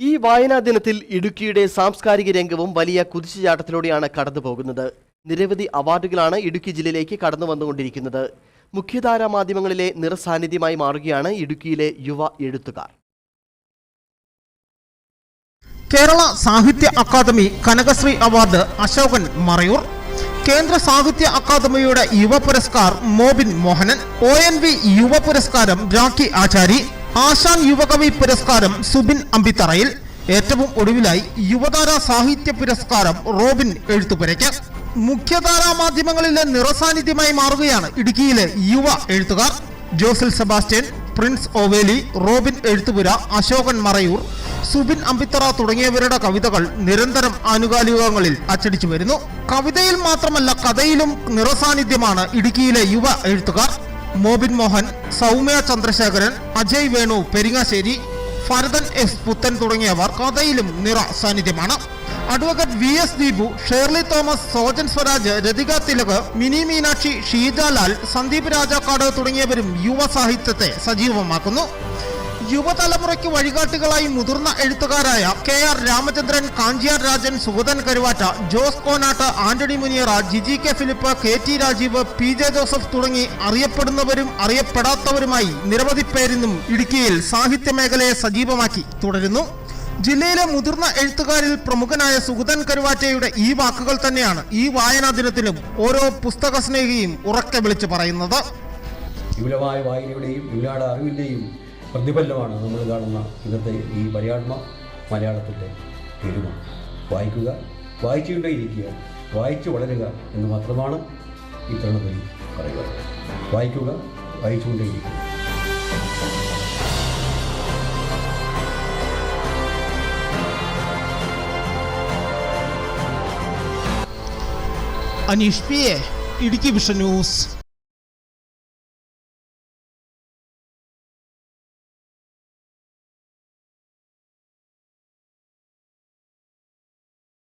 ഈ വായനാ ദിനത്തിൽ ഇടുക്കിയുടെ സാംസ്കാരിക രംഗവും വലിയ കുതിച്ചുചാട്ടത്തിലൂടെയാണ് കടന്നുപോകുന്നത് നിരവധി അവാർഡുകളാണ് ഇടുക്കി ജില്ലയിലേക്ക് കടന്നു വന്നുകൊണ്ടിരിക്കുന്നത്. മുഖ്യധാരാ മാധ്യമങ്ങളിലെ നിറസാന്നിധ്യമായി മാറുകയാണ് ഇടുക്കിയിലെ യുവ എഴുത്തുകാർ. കേരള സാഹിത്യ അക്കാദമി കനകശ്രീ അവാർഡ് അശോകൻ മറയൂർ. കേന്ദ്ര സാഹിത്യ അക്കാദമിയുടെ Yuva Puraskar Mobin Mohanan. O N V Yuva Puraskaram Rakhi ആചാരി. ആശാൻ യുവകവി പുരസ്കാരം സുബിൻ അമ്പിത്തറയിൽ. ഏറ്റവും ഒടുവിലായി യുവതാര സാഹിത്യ പുരസ്കാരം റോബിൻ എഴുത്തുപുരയ്ക്ക്. മുഖ്യധാരാ മാധ്യമങ്ങളിലെ നിറസാന്നിധ്യമായി മാറുകയാണ് ഇടുക്കിയിലെ യുവ എഴുത്തുകാർ. Josil Sebastian Prince Oveli Robin Ezhuthupura Asokan Marayoor Subin Ambithara തുടങ്ങിയവരുടെ കവിതകൾ നിരന്തരം ആനുകാലികങ്ങളിൽ അച്ചടിച്ചു വരുന്നു. കവിതയിൽ മാത്രമല്ല കഥയിലും നിറസാന്നിധ്യമാണ് ഇടുക്കിയിലെ യുവ എഴുത്തുകാർ. മോബിൻ മോഹൻ സൗമ്യ ചന്ദ്രശേഖരൻ അജയ് വേണു പെരിങ്ങാശ്ശേരി ഭരതൻ എസ് പുത്തൻ തുടങ്ങിയവർ കഥയിലും നിറ സാന്നിധ്യമാണ്. Advocate V S Deepu Shirley Thomas Sojan Swaraj Rathika Thilak Mini Meenakshi Sheejalal Sandeep Rajakkad തുടങ്ങിയവരും യുവ സാഹിത്യത്തെ സജീവമാക്കുന്നു. യുവതലമുറയ്ക്ക് വഴികാട്ടുകളായി മുതിർന്ന എഴുത്തുകാരായ K R Ramachandran Kanchiyar Rajan Sugathan Karuvatta Jose Konatt Antony Muniyara Jiji K Philip K T Rajeev P J Joseph തുടങ്ങി അറിയപ്പെടുന്നവരും അറിയപ്പെടാത്തവരുമായി നിരവധി പേരിന്നും ഇടുക്കിയിൽ സാഹിത്യ മേഖലയെ സജീവമാക്കി തുടരുന്നു. ജില്ലയിലെ മുതിർന്ന എഴുത്തുകാരിൽ പ്രമുഖനായ സുഗതൻ കരുവാറ്റയുടെ ഈ വാക്കുകൾ തന്നെയാണ് ഈ വായനാ ദിനത്തിലും ഓരോ പുസ്തക സ്നേഹിയും ഉറക്കെ വിളിച്ചു പറയുന്നത്. വിപുലമായ വായനയുടെയും വിപുലമായ അറിവിന്റെയും പ്രതിഫലനമാണ് നമ്മൾ കാണുന്ന ഇന്നത്തെ ഈ മലയാള മലയാളത്തിന്റെ പെരുമ വായിക്കുക വായിച്ചുകൊണ്ടേയിരിക്കുക വായിച്ചു വളരുക എന്ന് മാത്രമാണ് ഈ തരുണത്തിൽ പറയുക. വായിക്കുക വായിച്ചുകൊണ്ടേയിരിക്കുക. Aneesh P A Idukki vision news.